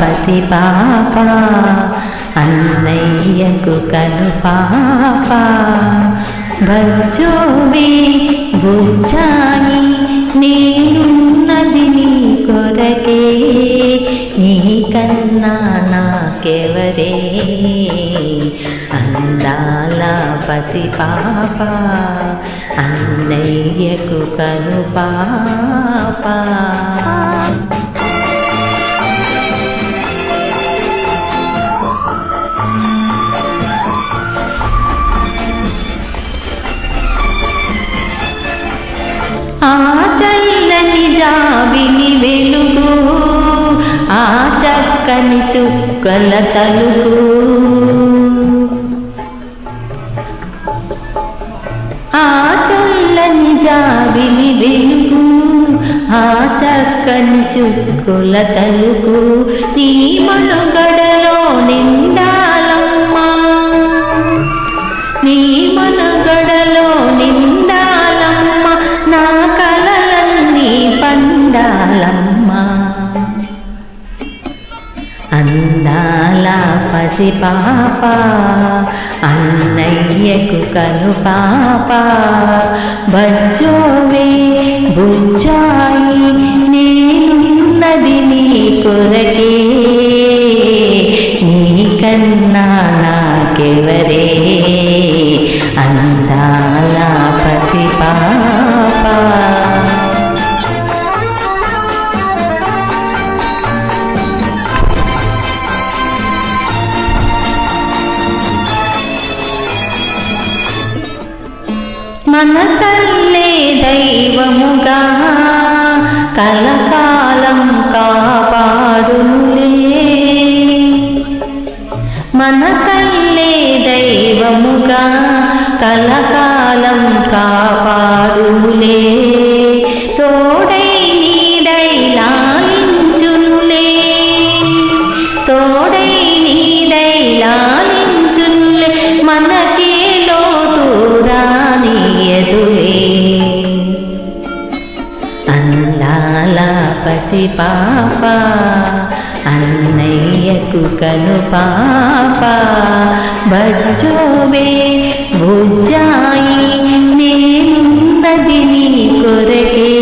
పసి పాప అన్నయ్యకు కను పాప. బజ్జోవి బుజ్జాయి నేనున్నది నీ కొరకే నీ కన్నా నాకెవరే? అందాల పసి పాప అన్నయ్యకు కను పాప. ఆ చల్లని జాబిని వెలుగు ఆ చక్కని చుక్కల తలుగు ఆ చల్లని జాబిని వెలుగు ఆ చక్కని చుక్కుల తలుగు నీ మనుగడలో నిండాలమ్మా నీ మనుగడలో పండాలమ్మా అందాల పసిపాప అన్నయ్యకు కను పాప. బజ్జోవే మన తల్లే దైవముగా కలకాలం కాపాడులే మన తల్లే దైవముగా కలకాలం కాపాడులే పసిపాప అన్నయ్యకు కను పాప. బజ్జోవే బుజ్జాయి నేనున్నది నీ కొరకే.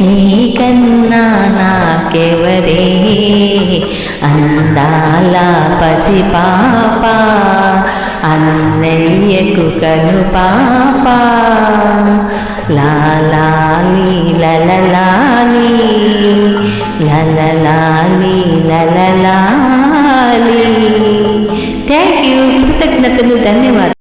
నీకన్నా నాకెవరే? అందాల పసిపాప అన్నయ్యకు కను పాప. లాలా లాలాలి లలలాలి లలలాలి లలలాలి. థ్యాంక్ యూ కృతజ్ఞతలు ధన్యవాదాలు.